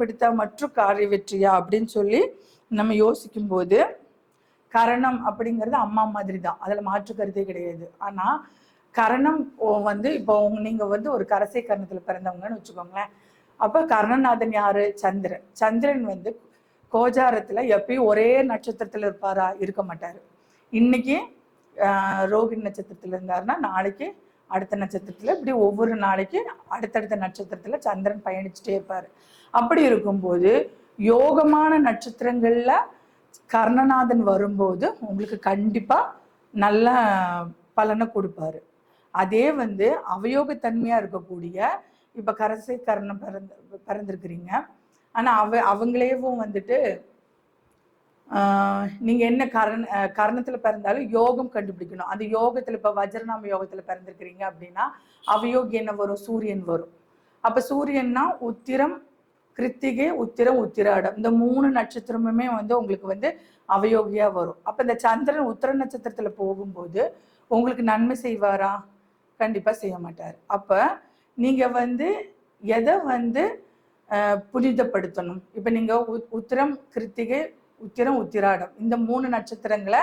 பிடித்தா மற்றும் காரிய வெற்றியா அப்படின்னு சொல்லி நம்ம யோசிக்கும் போது கரணம் அப்படிங்கிறது அம்மா மாதிரி தான் அதில் மாற்று கருத்தே கிடையாது. ஆனால் கரணம் வந்து இப்போ நீங்கள் வந்து ஒரு கரசை கரணத்தில் பிறந்தவங்கன்னு வச்சுக்கோங்களேன். அப்போ கர்ணநாதன் யாரு? சந்திரன். சந்திரன் வந்து கோஜாரத்தில் எப்பயும் ஒரே நட்சத்திரத்தில் இருப்பாரா? இருக்க மாட்டார். இன்னைக்கு ரோகிணி நட்சத்திரத்தில் இருந்தாருன்னா நாளைக்கு அடுத்த நட்சத்திரத்தில் இப்படி ஒவ்வொரு நாளைக்கு அடுத்தடுத்த நட்சத்திரத்தில் சந்திரன் பயணிச்சுட்டே இருப்பார். அப்படி இருக்கும்போது யோகமான நட்சத்திரங்களில் கர்ணநாதன் வரும்போது உங்களுக்கு கண்டிப்பாக நல்ல பலனை கொடுப்பாரு. அதே வந்து அவயோகத்தன்மையாக இருக்கக்கூடிய இப்போ கரசை கர்ணம் பிறந்து பிறந்திருக்கிறீங்க. ஆனால் அவ அவங்களேவும் வந்துட்டு நீங்கள் நீங்க என்ன கரண கரணத்தில் கரணத்துல பிறந்தாலும் யோகம் கண்டுபிடிக்கணும். அந்த யோகத்துல இப்ப வஜ்ரநாம யோகத்துல பிறந்திருக்கிறீங்க அப்படின்னா அவயோகி என்ன வரும் சூரியன் வரும். அப்ப சூரியன்னா உத்திரம் கிருத்திகை உத்திரம் உத்திராடம். இந்த மூணு நட்சத்திரமுமே வந்து உங்களுக்கு வந்து அவயோகியா வரும். அப்ப இந்த சந்திரன் உத்திர நட்சத்திரத்துல போகும்போது உங்களுக்கு நன்மை செய்வாரா? கண்டிப்பா செய்ய மாட்டார். அப்ப நீங்க வந்து எதை வந்து புனிதப்படுத்தணும்? இப்ப நீங்க உத்திரம் கிருத்திகை உத்திரம் உத்திராடம். இந்த மூணு நட்சத்திரங்களை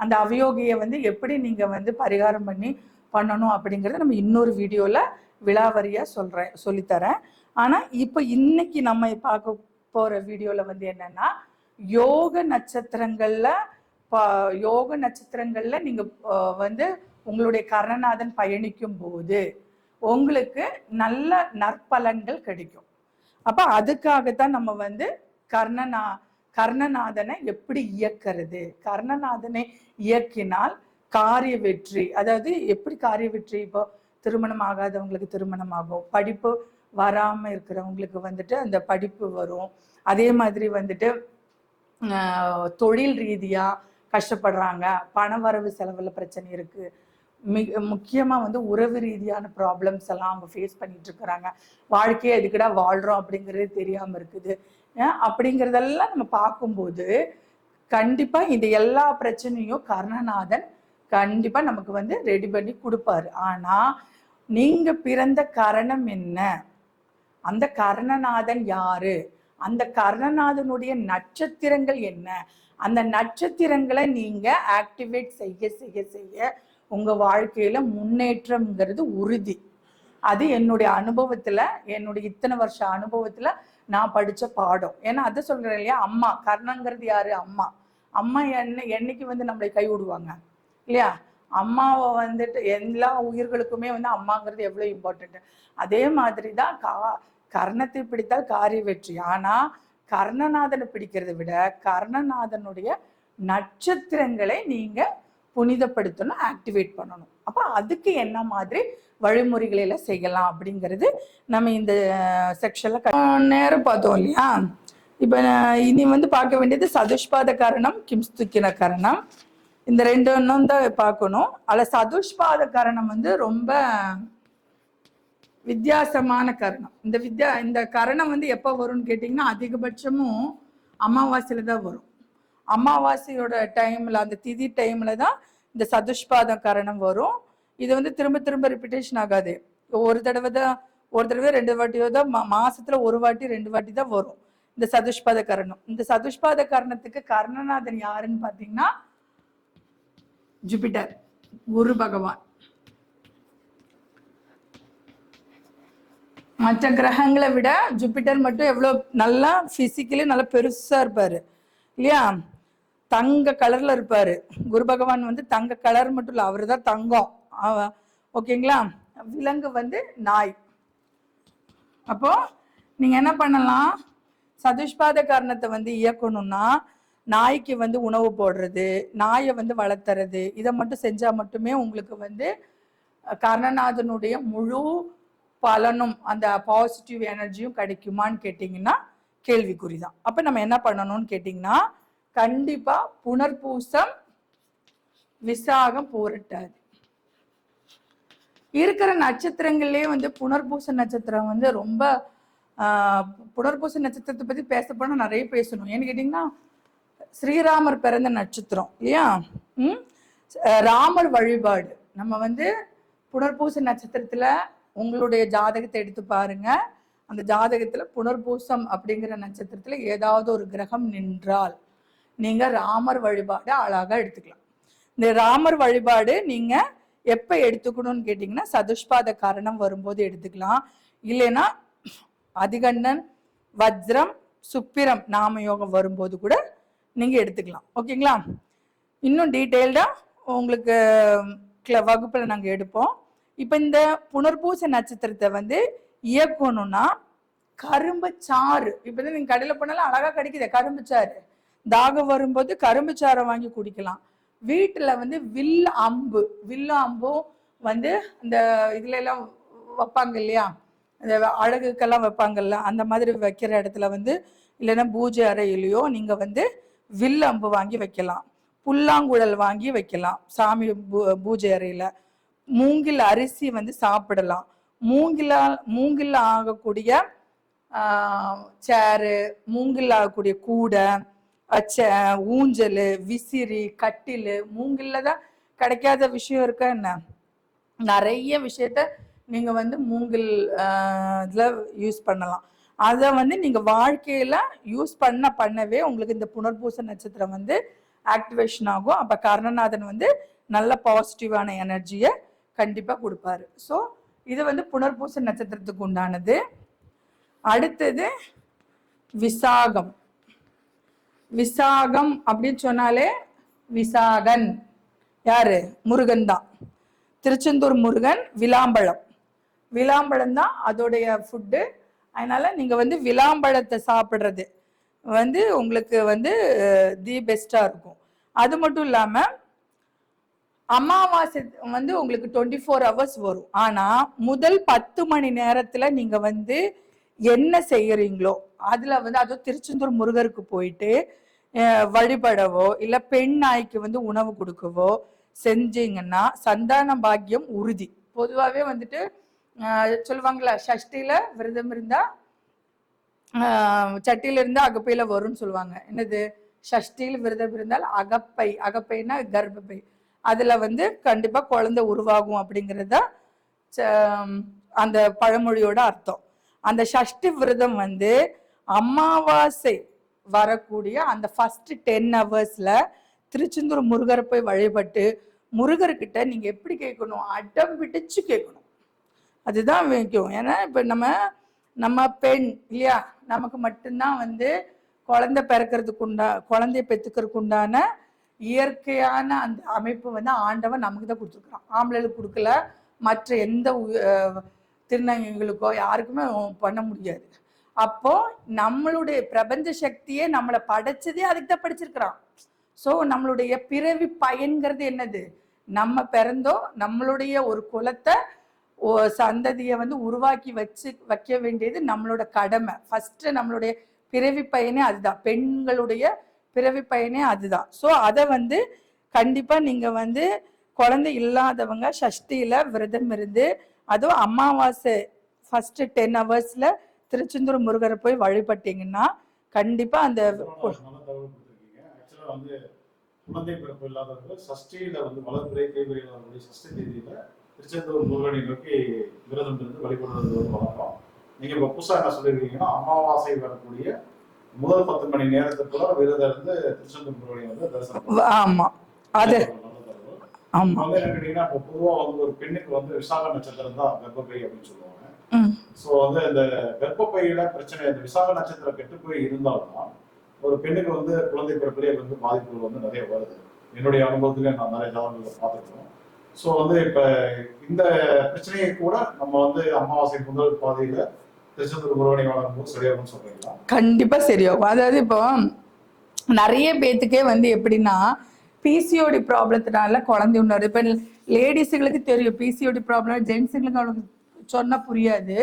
அந்த அவயோகியை வந்து எப்படி நீங்க வந்து பரிகாரம் பண்ணி பண்ணணும் அப்படிங்கறத நம்ம இன்னொரு வீடியோல விலாவரியா சொல்றேன் சொல்லித்தரேன். ஆனா இப்போ இன்னைக்கு நம்ம பார்க்க போற வீடியோல வந்து என்னன்னா யோக நட்சத்திரங்கள்ல ப- யோக நட்சத்திரங்கள்ல நீங்க வந்து உங்களுடைய கர்ணநாதன் பயணிக்கும் போது உங்களுக்கு நல்ல நற்பலன்கள் கிடைக்கும். அப்ப அதுக்காகத்தான் நம்ம வந்து கர்ணநா கர்ணநாதனை எப்படி இயக்கிறது? கர்ணநாதனை இயக்கினால் காரிய வெற்றி அதாவது எப்படி காரிய வெற்றி? இப்போ திருமணம் ஆகாதவங்களுக்கு திருமணம் ஆகும் படிப்பு வராம இருக்கிறவங்களுக்கு வந்துட்டு அந்த படிப்பு வரும். அதே மாதிரி வந்துட்டு தொழில் ரீதியா கஷ்டப்படுறாங்க. பண வரவு செலவுல பிரச்சனை இருக்கு. மிக முக்கியமாக வந்து உறவு ரீதியான ப்ராப்ளம்ஸ் எல்லாம் அவங்க ஃபேஸ் பண்ணிட்டு இருக்கிறாங்க. வாழ்க்கையை எதுக்கடா வாழ்கிறோம் அப்படிங்கிறது தெரியாமல் இருக்குது. அப்படிங்கிறதெல்லாம் நம்ம பார்க்கும்போது கண்டிப்பாக இந்த எல்லா பிரச்சனையும் கர்ணநாதன் கண்டிப்பாக நமக்கு வந்து ரெடி பண்ணி கொடுப்பாரு. ஆனால் நீங்கள் பிறந்த கரணம் என்ன? அந்த கர்ணநாதன் யாரு? அந்த கர்ணநாதனுடைய நட்சத்திரங்கள் என்ன? அந்த நட்சத்திரங்களை நீங்கள் ஆக்டிவேட் செய்ய செய்ய செய்ய உங்கள் வாழ்க்கையில் முன்னேற்றம்ங்கிறது உறுதி. அது என்னுடைய அனுபவத்தில் என்னுடைய இத்தனை வருஷ அனுபவத்தில் நான் படித்த பாடம். ஏன்னா அதை சொல்கிறேன் இல்லையா? அம்மா கர்ணங்கிறது யார்? அம்மா. அம்மா என்ன என்னைக்கு வந்து நம்மளை கை விடுவாங்க? இல்லையா? அம்மாவை வந்துட்டு எல்லா உயிர்களுக்குமே வந்து அம்மாங்கிறது எவ்வளோ இம்பார்ட்டண்ட்டு அதே மாதிரி தான் கா கர்ணத்தை பிடித்தால் காரிய வெற்றி. ஆனால் கர்ணநாதனை பிடிக்கிறதை விட கர்ணநாதனுடைய நட்சத்திரங்களை நீங்கள் புனிதப்படுத்தணும் ஆக்டிவேட் பண்ணணும். அப்போ அதுக்கு என்ன மாதிரி வழிமுறைகளில் செய்யலாம் அப்படிங்கிறது நம்ம இந்த செக்ஷன்ல நேரம் பார்த்தோம் இல்லையா? இப்ப இனி வந்து பார்க்க வேண்டியது சதுஷ்பாத கரணம் கிம்ஸ்துக்கின கரணம். இந்த ரெண்டு ஒன்றும் தான் பார்க்கணும். அதில் சதுஷ்பாத கரணம் வந்து ரொம்ப வித்தியாசமான கரணம். இந்த வித்யா இந்த கரணம் வந்து எப்போ வரும்னு கேட்டிங்கன்னா அதிகபட்சமும் அமாவாசையில தான் வரும். அமாவாசையோட டைமில் அந்த திதி டைமில் தான் இந்த சதுஷ்பாத கரணம் வரும். இது வந்து திரும்ப திரும்ப ரிப்பிட்டேஷன் ஆகாது. ஒரு தடவை தான் ஒரு தடவை ரெண்டு வாட்டியோ தான் மா- மாசத்துல ஒரு வாட்டி ரெண்டு வாட்டி தான் வரும் இந்த சதுஷ்பாத கரணம். இந்த சதுஷ்பாத கரணத்துக்கு கர்ணநாதன் யாருன்னு பார்த்தீங்கன்னா ஜூபிட்டர் குரு பகவான். மற்ற கிரகங்களை விட ஜூபிட்டர் மட்டும் எவ்வளோ நல்லா ஃபிசிக்கலி நல்லா பெருசாக இருப்பார். இல்லையா? தங்க கலர்ல இருப்பாரு. குரு பகவான் வந்து தங்க கலர் மட்டும் இல்லை அவர் தான் தங்கம். ஓகேங்களா? விலங்கு வந்து நாய். அப்போ நீங்க என்ன பண்ணலாம்? சதுஷ்பாத காரணத்தை வந்து இயக்கணும்னா நாய்க்கு வந்து உணவு போடுறது நாயை வந்து வளர்த்துறது இதை மட்டும் செஞ்சால் மட்டுமே உங்களுக்கு வந்து கர்ணநாதனுடைய முழு பலனும் அந்த பாசிட்டிவ் எனர்ஜியும் கிடைக்குமான்னு கேட்டிங்கன்னா கேள்விக்குறி தான் அப்போ நம்ம என்ன பண்ணணும்னு கேட்டிங்கன்னா கண்டிப்பா புனர்பூசம் விசாகம் போரட்டாது. இருக்கிற நட்சத்திரங்கள்லயே வந்து புனர்பூச நட்சத்திரம் வந்து ரொம்ப புனர்பூச நட்சத்திரத்தை பத்தி பேச போனா நிறைய பேசணும். ஏன்னு கேட்டிங்கன்னா ஸ்ரீராமர் பிறந்த நட்சத்திரம் இல்லையா? ம்? ராமர் வழிபாடு. நம்ம வந்து புனர்பூச நட்சத்திரத்துல உங்களுடைய ஜாதகத்தை எடுத்து பாருங்க. அந்த ஜாதகத்துல புனர்பூசம் அப்படிங்கிற நட்சத்திரத்துல ஏதாவது ஒரு கிரகம் நின்றால் நீங்கள் ராமர் வழிபாடு அழகாக எடுத்துக்கலாம். இந்த ராமர் வழிபாடு நீங்கள் எப்போ எடுத்துக்கணும்னு கேட்டிங்கன்னா சதுஷ்பாத காரணம் வரும்போது எடுத்துக்கலாம். இல்லைன்னா அதிகண்ணன் வஜ்ரம் சுப்பிரம் நாம யோகம் வரும்போது கூட நீங்கள் எடுத்துக்கலாம். ஓகேங்களா? இன்னும் டீட்டெயில்டாக உங்களுக்கு வகுப்பில் நாங்கள் எடுப்போம். இப்போ இந்த புனர்பூச நட்சத்திரத்தை வந்து இயக்கணும்னா கரும்பு சாறு இப்போ நீங்கள் கடையில் போனாலும் அழகாக கிடைக்குது கரும்பு சாறு தாகம் வரும்போது கரும்பு சாறை வாங்கி குடிக்கலாம். வீட்டில் வந்து வில் அம்பு வில்லு அம்பும் வந்து இந்த இதுல எல்லாம் வைப்பாங்க இல்லையா? இந்த அழகுக்கெல்லாம் வைப்பாங்கல்ல அந்த மாதிரி வைக்கிற இடத்துல வந்து இல்லைன்னா பூஜை அறையிலையோ நீங்கள் வந்து வில் அம்பு வாங்கி வைக்கலாம். புல்லாங்குழல் வாங்கி வைக்கலாம் சாமி பூ- பூஜை அறையில். மூங்கில் அரிசி வந்து சாப்பிடலாம். மூங்கிலா மூங்கில் ஆகக்கூடிய சேரு மூங்கில் ஆகக்கூடிய கூடை ஊஞ்சல் விசிறி கட்டில் மூங்கில்ல தான் கிடைக்காத விஷயம் இருக்கா என்ன? நிறைய விஷயத்த நீங்கள் வந்து மூங்கில் இதில் யூஸ் பண்ணலாம். அதை வந்து நீங்கள் வாழ்க்கையில் யூஸ் பண்ண பண்ணவே உங்களுக்கு இந்த புனர்பூச நட்சத்திரம் வந்து ஆக்டிவேஷன் ஆகும். அப்போ கர்ணநாதன் வந்து நல்ல பாசிட்டிவான எனர்ஜியை கண்டிப்பாக கொடுப்பாரு. ஸோ இது வந்து புனர்பூச நட்சத்திரத்துக்கு உண்டானது. அடுத்தது விசாகம். விசாகம் அப்படின்னு சொன்னாலே விசாகன். யாரு? முருகன் தான். திருச்செந்தூர் முருகன் விளாம்பழம். விளாம்பழம் தான் அதோடைய ஃபுட்டு அதனால நீங்க வந்து விளாம்பழத்தை சாப்பிட்றது வந்து உங்களுக்கு வந்து தி பெஸ்டா இருக்கும். அது மட்டும் இல்லாம அமாவாசை வந்து உங்களுக்கு டுவெண்ட்டி ஃபோர் ஹவர்ஸ் வரும். ஆனா முதல் பத்து மணி நேரத்துல நீங்க வந்து என்ன செய்யறீங்களோ அதுல வந்து அதுவும் திருச்செந்தூர் முருகருக்கு போயிட்டு வழிபடவோ இல்ல பெண் நாய்க்கு வந்து உணவு கொடுக்கவோ செஞ்சீங்கன்னா சந்தான பாக்கியம் உறுதி. பொதுவாகவே வந்துட்டு சொல்லுவாங்களா சஷ்டியில விரதம் இருந்தா சட்டியில இருந்து அகப்பையில வரும்னு சொல்லுவாங்க. என்னது? சஷ்டியில் விரதம் இருந்தால் அகப்பை அகப்பைனா கர்ப்பப்பை. அதுல வந்து கண்டிப்பா குழந்தை உருவாகும் அப்படிங்கிறது தான் ச- அந்த பழமொழியோட அர்த்தம். அந்த சஷ்டி விரதம் வந்து அமாவாசை வரக்கூடிய அந்த ஃபர்ஸ்ட் டென் ஹவர்ஸில் திருச்செந்தூர் முருகரை போய் வழிபட்டு முருகர்கிட்ட நீங்கள் எப்படி கேட்கணும்? அடம் பிடிச்சு கேட்கணும். அதுதான் வைக்கும் ஏன்னா இப்போ நம்ம நம்ம பெண் இல்லையா? நமக்கு மட்டும்தான் வந்து குழந்தை பிறக்கிறதுக்கு உண்டா குழந்தைய பெற்றுக்கிறதுக்கு உண்டான இயற்கையான அந்த அமைப்பு வந்து ஆண்டவன் நமக்கு தான் கொடுத்துருக்குறான். ஆம்பளைகளுக்கு கொடுக்கல. மற்ற எந்த திருநங்கைகளுக்கோ யாருக்குமே பண்ண முடியாது. அப்போ நம்மளுடைய பிரபஞ்ச சக்தியே நம்மளை படைச்சதே அதுக்கு தான் படிச்சிருக்கிறான். ஸோ நம்மளுடைய பிறவி பயன்கிறது என்னது? நம்ம பிறந்தோம் நம்மளுடைய ஒரு குலத்தை ஓ- சந்ததியை வந்து உருவாக்கி வச்சு வைக்க வேண்டியது நம்மளோட கடமை. ஃபஸ்ட்டு நம்மளுடைய பிறவி பயனே அதுதான். பெண்களுடைய பிறவி பயனே அதுதான். ஸோ அதை வந்து கண்டிப்பாக நீங்கள் வந்து குழந்தை இல்லாதவங்க சஷ்டியில் விரதம் இருந்து அதுவும் அமாவாசை ஃபர்ஸ்ட் டென் ஹவர்ஸ்ல திருச்செந்தூர் முருகரை போய் வழிபட்டீங்கன்னா கண்டிப்பா அந்த குழந்தை பிறப்பு இல்லாதவர்கள் சஷ்டியில வந்து வளர்பிறை கைவிரையில் வரக்கூடிய சஷ்டி தேதியில திருச்செந்தூர் முருகனை நோக்கி விரதம் இருந்து வழிபடுறது ஒரு வழக்கம். நீங்க இப்ப புதுசா என்ன சொல்லிருக்கீங்கன்னா அமாவாசை வரக்கூடிய முதல் பத்து மணி நேரத்துக்குள்ள விரதம் இருந்து திருச்செந்தூர் முருகனை வந்து தரிசனம் ஆமா. அது. ஆமா. கேட்டீங்கன்னா இப்போ பொதுவா வந்து ஒரு பெண்ணுக்கு வந்து விசாக நட்சத்திரம் தான் கர்ப்பப்பை அப்படின்னு சொல்லுவாங்க. ஸோ வந்து இந்த கர்ப்பப்பையில பிரச்சனை இந்த விசாக நட்சத்திரம் கெட்டு போய் இருந்தால்தான் ஒரு பெண்ணுக்கு வந்து குழந்தை பிறப்பிலே வந்து பாதிப்புகள் வந்து நிறைய வருது. என்னுடைய அனுபவத்துல நான் நிறைய ஜாதகங்களை பார்த்துருக்கோம் ஸோ வந்து இப்ப இந்த பிரச்சனையை கூட நம்ம வந்து அமாவாசை முதல் பாதையில திருச்செந்தூர் முருகனை வழங்கும் போது சரியாகும்னு சொல்றீங்களா? கண்டிப்பா சரியாகும். அதாவது இப்போ நிறைய பேத்துக்கே வந்து எப்படின்னா பிசிஓடி ப்ராப்ளத்தினால குழந்தை உணர்வு. இப்போ லேடிஸுங்களுக்கு தெரியும் பிசிஓடி ப்ராப்ளம் ஜென்ஸுங்களுக்கு அவங்களுக்கு சொன்னா புரியாது.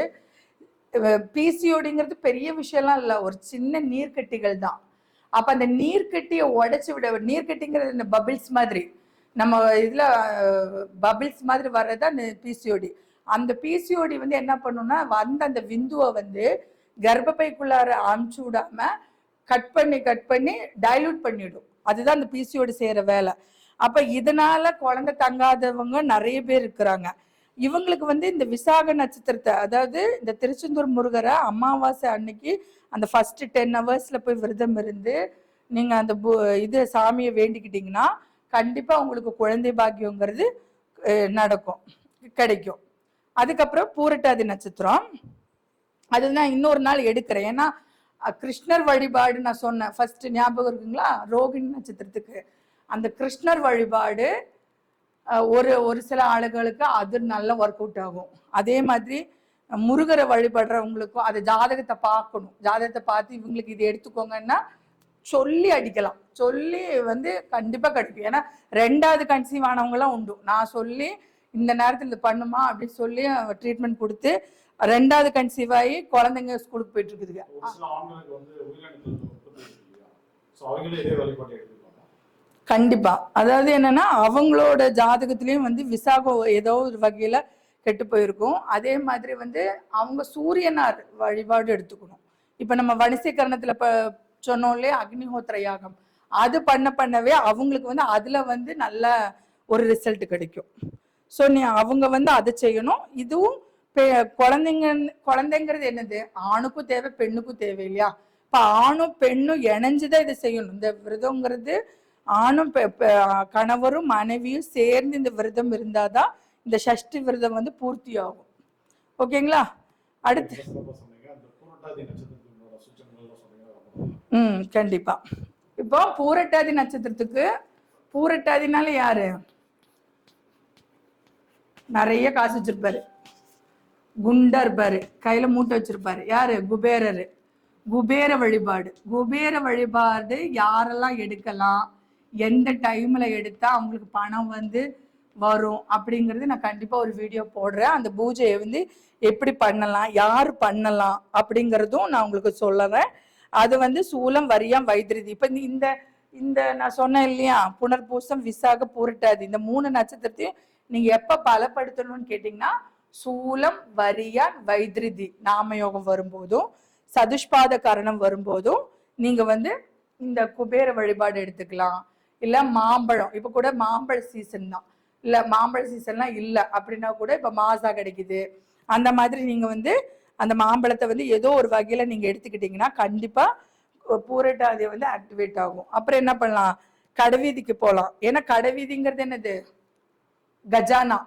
பிசிஓடிங்கிறது பெரிய விஷயம்லாம் இல்லை ஒரு சின்ன நீர்க்கட்டிகள் தான். அப்ப அந்த நீர்க்கட்டியை உடைச்சு விட நீர்க்கட்டிங்கிறது இந்த பபிள்ஸ் மாதிரி. நம்ம இதுல பபிள்ஸ் மாதிரி வர்றது தான் பிசிஓடி அந்த பிசிஓடி வந்து என்ன பண்ணும்னா வந்த அந்த விந்துவை வந்து கர்ப்பப்பைக்குள்ளார அமுச்சு விடாம கட் பண்ணி கட் பண்ணி டைலூட் பண்ணிடும். அதுதான் அந்த பிசியோடு செய்கிற வேலை. அப்போ இதனால குழந்தை தங்காதவங்க நிறைய பேர் இருக்கிறாங்க. இவங்களுக்கு வந்து இந்த விசாக நட்சத்திரத்தை அதாவது இந்த திருச்செந்தூர் முருகரை அமாவாசை அன்னைக்கு அந்த ஃபர்ஸ்ட் டென் ஹவர்ஸில் போய் விரதம் இருந்து நீங்கள் அந்த பு- இது சாமியை வேண்டிக்கிட்டிங்கன்னா கண்டிப்பாக உங்களுக்கு குழந்தை பாக்கியங்கிறது நடக்கும் கிடைக்கும். அதுக்கப்புறம் பூரட்டாதி நட்சத்திரம். அது நான் இன்னொரு நாள் எடுக்கிறேன். ஏன்னா கிருஷ்ணர் வழிபாடு நான் சொன்னேன். ஃபர்ஸ்ட் ஞாபகம் இருக்குங்களா? ரோகிணி நட்சத்திரத்துக்கு. அந்த கிருஷ்ணர் வழிபாடு ஒரு ஒரு சில ஆளுகளுக்கு அது நல்லா ஒர்க் அவுட் ஆகும். அதே மாதிரி முருகரை வழிபடுறவங்களுக்கும் அது ஜாதகத்தை பார்க்கணும். ஜாதகத்தை பார்த்து இவங்களுக்கு இது எடுத்துக்கோங்கன்னா சொல்லி அடிக்கலாம். சொல்லி வந்து கண்டிப்பாக கிடைக்கும். ஏன்னா ரெண்டாவது கன்சீவ் ஆனவங்களாம் உண்டு. நான் சொல்லி இந்த நேரத்தில் இது பண்ணுமா அப்படின்னு சொல்லி ட்ரீட்மெண்ட் கொடுத்து ரெண்டாவது கன்சீவ் ஆகி குழந்தைங்க ஸ்கூலுக்கு போயிட்டு இருக்குதுங்க. கண்டிப்பா. அதாவது என்னன்னா அவங்களோட ஜாதகத்திலயும் வந்து விசாகம் ஏதோ ஒரு வகையில கெட்டு போயிருக்கும். அதே மாதிரி வந்து அவங்க சூரியனார் வழிபாடு எடுத்துக்கணும். இப்ப நம்ம வணிசீகரணத்துல இப்ப சொன்னோம் இல்லையா அக்னிஹோத்திர யாகம். அது பண்ண பண்ணவே அவங்களுக்கு வந்து அதுல வந்து நல்ல ஒரு ரிசல்ட் கிடைக்கும். ஸோ நீ அவங்க வந்து அதை செய்யணும். இதுவும் பெ- குழந்தைங்க குழந்தைங்கிறது என்னது? ஆணுக்கும் தேவை பெண்ணுக்கும் தேவை இல்லையா? இப்போ ஆணும் பெண்ணும் இணைஞ்சுதான் இதை செய்யணும். இந்த விரதங்கிறது ஆணும் பெ- கணவரும் மனைவியும் சேர்ந்து இந்த விரதம் இருந்தாதான் இந்த சஷ்டி விரதம் வந்து பூர்த்தி ஆகும் ஓகேங்களா? அடுத்து. ம் கண்டிப்பா. இப்போ பூரட்டாதி நட்சத்திரத்துக்கு பூரட்டாதினால யாரு? நிறைய காசு வச்சிருப்பாரு. குண்டா இருப்பாரு கையில மூட்டை வச்சிருப்பாரு. யாரு? குபேரரு. குபேர வழிபாடு. குபேர வழிபாடு யாரெல்லாம் எடுக்கலாம்? எந்த டைம்ல எடுத்தா அவங்களுக்கு பணம் வந்து வரும்? அப்படிங்கிறது நான் கண்டிப்பா ஒரு வீடியோ போடுறேன். அந்த பூஜையை வந்து எப்படி பண்ணலாம்? யார் பண்ணலாம்? அப்படிங்கிறதும் நான் உங்களுக்கு சொல்லுறேன் அது வந்து சூலம் வரியம் வைத்திருதி. இப்ப இந்த- இந்த இந்த நான் சொன்னேன் இல்லையா? புனர்பூசம் விசாக புரட்டாது. இந்த மூணு நட்சத்திரத்தையும் நீங்க எப்ப பலப்படுத்தணும்னு கேட்டீங்கன்னா சூலம் வரியான் வைத்ரிதி நாமயோகம் வரும்போதும் சதுஷ்பாத கரணம் வரும்போதும் நீங்க வந்து இந்த குபேர வழிபாடு எடுத்துக்கலாம். இல்ல மாம்பழம் இப்ப கூட மாம்பழ சீசன் தான். இல்ல மாம்பழ சீசன்லாம் இல்ல அப்படின்னா கூட இப்ப மாசா கிடைக்குது. அந்த மாதிரி நீங்க வந்து அந்த மாம்பழத்தை வந்து ஏதோ ஒரு வகையில நீங்க எடுத்துக்கிட்டீங்கன்னா கண்டிப்பா பூரட்டாதி வந்து ஆக்டிவேட் ஆகும். அப்புறம் என்ன பண்ணலாம்? கடைவீதிக்கு போகலாம். ஏன்னா கடைவீதிங்கிறது என்னது? கஜானா.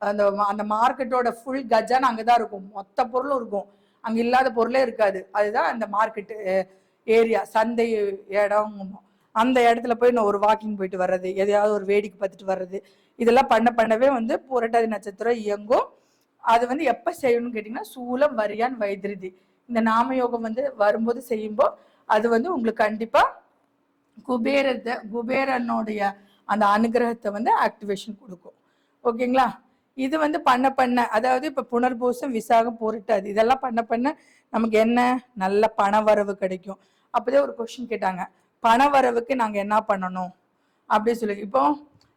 அந்த அந்த மார்க்கெட்டோட ஃபுல் கஜானா அங்கதான் இருக்கும். மொத்த பொருளும் இருக்கும். அங்க இல்லாத பொருளே இருக்காது. அதுதான் அந்த மார்க்கெட்டு ஏரியா சந்தை இடம். அந்த இடத்துல போய் நான் ஒரு வாக்கிங் போயிட்டு வர்றது. எதையாவது ஒரு வேடிக்கை பார்த்துட்டு வர்றது. இதெல்லாம் பண்ண பண்ணவே வந்து புரட்டாதி நட்சத்திரம் இயங்கும். அது வந்து எப்போ செய்யணும்னு கேட்டிங்கன்னா சூலம் வரியான் வைத்திருதி இந்த நாமயோகம் வந்து வரும்போது செய்யும்போது அது வந்து உங்களுக்கு கண்டிப்பாக குபேரத்தை குபேரனுடைய அந்த அனுகிரகத்தை வந்து ஆக்டிவேஷன் கொடுக்கும். ஓகேங்களா? இது வந்து பண்ண பண்ண அதாவது இப்போ புனர்பூசம் விசாகம் பொருட்டாது இதெல்லாம் பண்ண பண்ண நமக்கு என்ன? நல்ல பண வரவு கிடைக்கும். அப்போதே ஒரு கொஷின் கேட்டாங்க. பண வரவுக்கு நாங்கள் என்ன பண்ணணும்? அப்படி சொல்லி இப்போ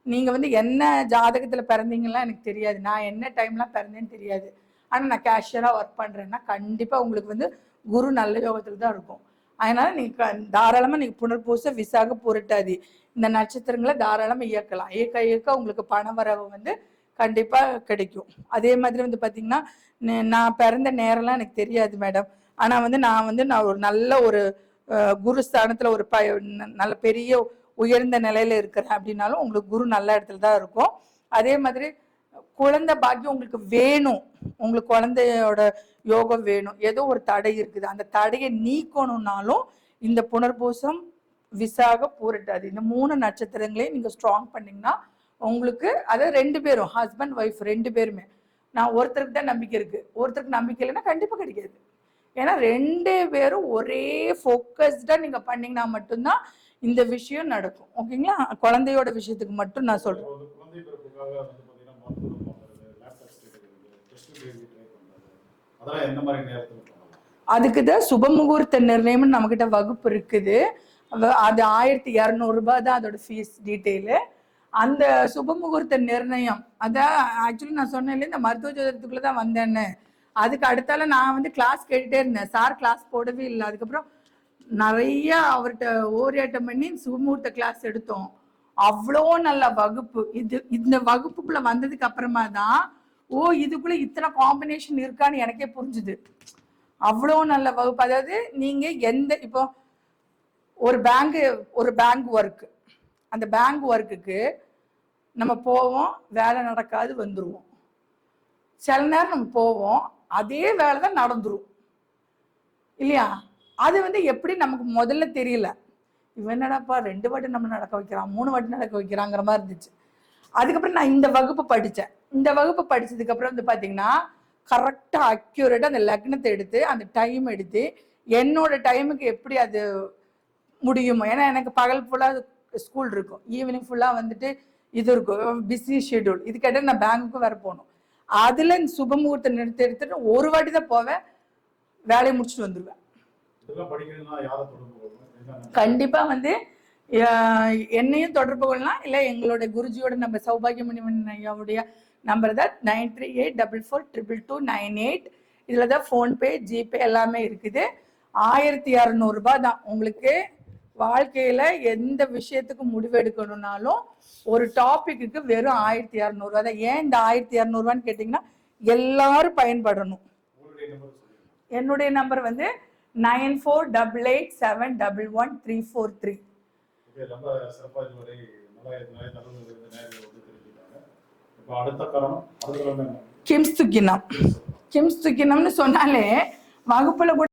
நீங்கள் வந்து என்ன ஜாதகத்தில் பிறந்தீங்கன்னா எனக்கு தெரியாது. நான் என்ன டைம்லாம் பிறந்தேன்னு தெரியாது. ஆனால் நான் கேஷியரா ஒர்க் பண்ணுறேன்னா கண்டிப்பாக உங்களுக்கு வந்து குரு நல்ல யோகத்தில் தான் இருக்கும். அதனால நீங்கள் தாராளமாக நீங்கள் புனர்பூச விசாக புரட்டாதி. இந்த நட்சத்திரங்களை தாராளமாக இயக்கலாம். இயக்க இயக்க உங்களுக்கு பண வரவு வந்து கண்டிப்பாக கிடைக்கும். அதே மாதிரி வந்து பார்த்திங்கன்னா நே- நான் பிறந்த நேரம்லாம் எனக்கு தெரியாது மேடம். ஆனால் வந்து நான் வந்து நான் ஒரு நல்ல ஒரு குரு ஸ்தானத்தில் ஒரு ப ந- நல்ல பெரிய உயர்ந்த நிலையில் இருக்கிறேன் அப்படின்னாலும் உங்களுக்கு குரு நல்ல இடத்துல தான் இருக்கும். அதே மாதிரி குழந்தை பாக்கியம் உங்களுக்கு வேணும். உங்களுக்கு குழந்தையோட யோகம் வேணும். ஏதோ ஒரு தடை இருக்குது. அந்த தடையை நீக்கணும்னாலும் இந்த புனர்பூசம் விசாக பூரட்டாது. இந்த மூணு நட்சத்திரங்களையும் நீங்கள் ஸ்ட்ராங் பண்ணிங்கன்னா உங்களுக்கு அதாவது ரெண்டு பேரும் ஹஸ்பண்ட் ஒய்ஃப் ரெண்டு பேருமே. நான் ஒருத்தருக்கு தான் நம்பிக்கை இருக்குது ஒருத்தருக்கு நம்பிக்கை இல்லைன்னா கண்டிப்பாக கிடைக்காது. ஏன்னா ரெண்டு பேரும் ஒரே ஃபோக்கஸ்டாக நீங்கள் பண்ணிங்கன்னா மட்டும்தான் இந்த விஷயம் நடக்கும். ஓகேங்களா? குழந்தையோட விஷயத்துக்கு மட்டும் நான் சொல்கிறேன் அதெல்லாம் எந்த மாதிரி அதுக்கு தான் சுபமுகூர்த்த நிர்ணயம்னு நம்மக்கிட்ட வகுப்பு இருக்குது. அது ஆயிரத்தி இரநூறுபா தான் அதோட ஃபீஸ் டீட்டெயிலு அந்த சுபமுகூர்த்த நிர்ணயம் அதான் ஆக்சுவலி நான் சொன்னேன் இந்த மருத்துவ ஜோதிடத்துக்குள்ள தான் வந்தேன்னு. அதுக்கு அடுத்தால நான் வந்து கிளாஸ் கேட்டுட்டே இருந்தேன். சார் கிளாஸ் போடவே இல்லை. அதுக்கப்புறம் நிறைய அவர்கிட்ட ஓரியாட்டம் பண்ணி சுபமுகூர்த்த கிளாஸ் எடுத்தோம். அவ்வளோ நல்ல வகுப்பு. இது இந்த வகுப்புக்குள்ள வந்ததுக்கு அப்புறமா தான் ஓ இதுக்குள்ள இத்தனை காம்பினேஷன் இருக்கான்னு எனக்கே புரிஞ்சுது. அவ்வளோ நல்ல வகுப்பு. அதாவது நீங்க எந்த இப்போ ஒரு பேங்க் ஒரு பேங்க் ஒர்க் அந்த பேங்க் ஒர்க்குக்கு நம்ம போவோம் வேலை நடக்காது வந்துடுவோம் சில நேரம் நம்ம போவோம் அதே வேலை தான் நடந்துரும். இல்லையா? அது வந்து எப்படி நமக்கு முதல்ல தெரியல. இவன் ரெண்டு வாட்டி நம்ம நடக்க வைக்கிறான் மூணு வாட்டி நடக்க வைக்கிறாங்கிற மாதிரி இருந்துச்சு. அதுக்கப்புறம் நான் இந்த வகுப்பு படித்தேன் இந்த வகுப்பு படிச்சதுக்கப்புறம் வந்து பார்த்தீங்கன்னா கரெக்டாக அக்யூரேட்டாக அந்த லக்னத்தை எடுத்து அந்த டைம் எடுத்து என்னோட டைமுக்கு எப்படி அது முடியுமோ ஏன்னா எனக்கு பகல் ஃபுல்லாக ஸ்கூல் இருக்கும். ஈவினிங் ஃபுல்லாக வந்துட்டு இது இருக்கும். பிஸி ஷெட்யூல் இது கேட்டால் நான் பேங்குக்கு வேற போகணும். அதில் சுபமுகூர்த்த நிறுத்தி எடுத்துட்டு ஒரு வாட்டி தான் போவேன். வேலையை முடிச்சுட்டு வந்துடுவேன் கண்டிப்பா வந்து என்னையும் தொடர்பு கொள்ளலாம். இல்லை எங்களோட குருஜியோட நம்ம சௌபாகியமணிவன் ஐயாவுடைய நம்பர் தான் nine three eight double four triple two nine eight. இதில் தான் ஃபோன்பே ஜிபே எல்லாமே இருக்குது. ஆயிரத்தி இரநூறுபா தான். உங்களுக்கு வாழ்க்கையில எந்த விஷயத்துக்கு முடிவு எடுக்கணும்னாலும் ஒரு டாபிக்கு வெறும் ஆயிரத்தி இரநூறுவா தான். ஏன் இந்த ஆயிரத்தி இரநூறுவான்னு கேட்டிங்கன்னா எல்லாரும் பயன்படணும். என்னுடைய நம்பர் வந்து nine four double eight seven double one three four three. KIMS துக்கினம்னு சொன்னாலே வகுப்புல கூட